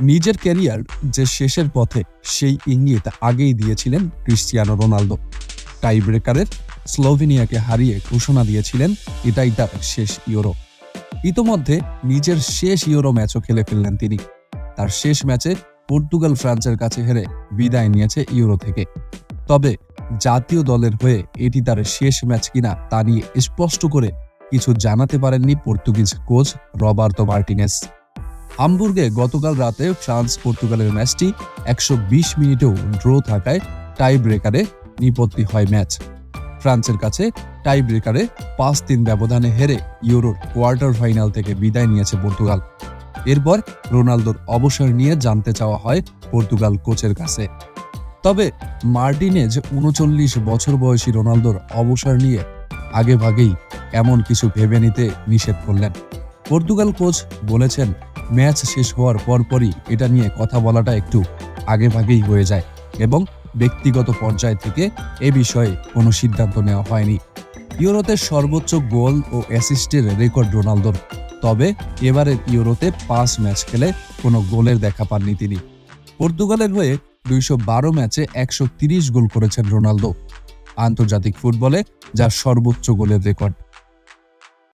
নিজের ক্যারিয়ার যে শেষের পথে সেই ইঙ্গিত আগেই দিয়েছিলেন ক্রিস্টিয়ানো রোনালদো। টাই ব্রেকারের স্লোভেনিয়াকে হারিয়ে ঘোষণা দিয়েছিলেন, এটাই তার শেষ ইউরো। ইতোমধ্যে নিজের শেষ ইউরো ম্যাচও খেলে ফেললেন তিনি। তার শেষ ম্যাচে পর্তুগাল ফ্রান্সের কাছে হেরে বিদায় নিয়েছে ইউরো থেকে। তবে জাতীয় দলের হয়ে এটি তার শেষ ম্যাচ কিনা তা নিয়ে স্পষ্ট করে কিছু জানাতে পারেননি পর্তুগিজ কোচ রবার্তো মার্টিনেস। হামবুর্গে গতকাল রাতে ফ্রান্স পর্তুগালের ম্যাচটি একশো বিশ মিনিটেও ড্র থাকায় টাই ব্রেকারে নিপত্তি হয় ম্যাচ। ফ্রান্সের কাছে টাই ব্রেকারে পাঁচ তিন ব্যবধানে হেরে ইউরোর কোয়ার্টার ফাইনাল থেকে বিদায় নিয়েছে পর্তুগাল। এরপর রোনালদোর অবসর নিয়ে জানতে চাওয়া হয় পর্তুগাল কোচের কাছে। তবে মার্টিনেজ উনচল্লিশ বছর বয়সী রোনালদোর অবসর নিয়ে আগে ভাগেই এমন কিছু ভেবে নিতে নিষেধ করলেন। পর্তুগাল কোচ বলেছেন ম্যাচ শেষ হওয়ার পরপরই এটা নিয়ে কথা বলাটা একটু আগে ভাগেই হয়ে যায় এবং ব্যক্তিগত পর্যায় থেকে এ বিষয়ে কোনো সিদ্ধান্ত নেওয়া হয়নি। ইউরোতে সর্বোচ্চ গোল ও অ্যাসিস্টের রেকর্ড রোনালদোর, তবে এবারের ইউরোতে পাঁচ ম্যাচ খেলে কোনো গোলের দেখা পাননি তিনি। পর্তুগালের হয়ে দুইশো বারো ম্যাচে একশো গোল করেছেন রোনালদো। আন্তর্জাতিক ফুটবলে যা সর্বোচ্চ গোলের রেকর্ড।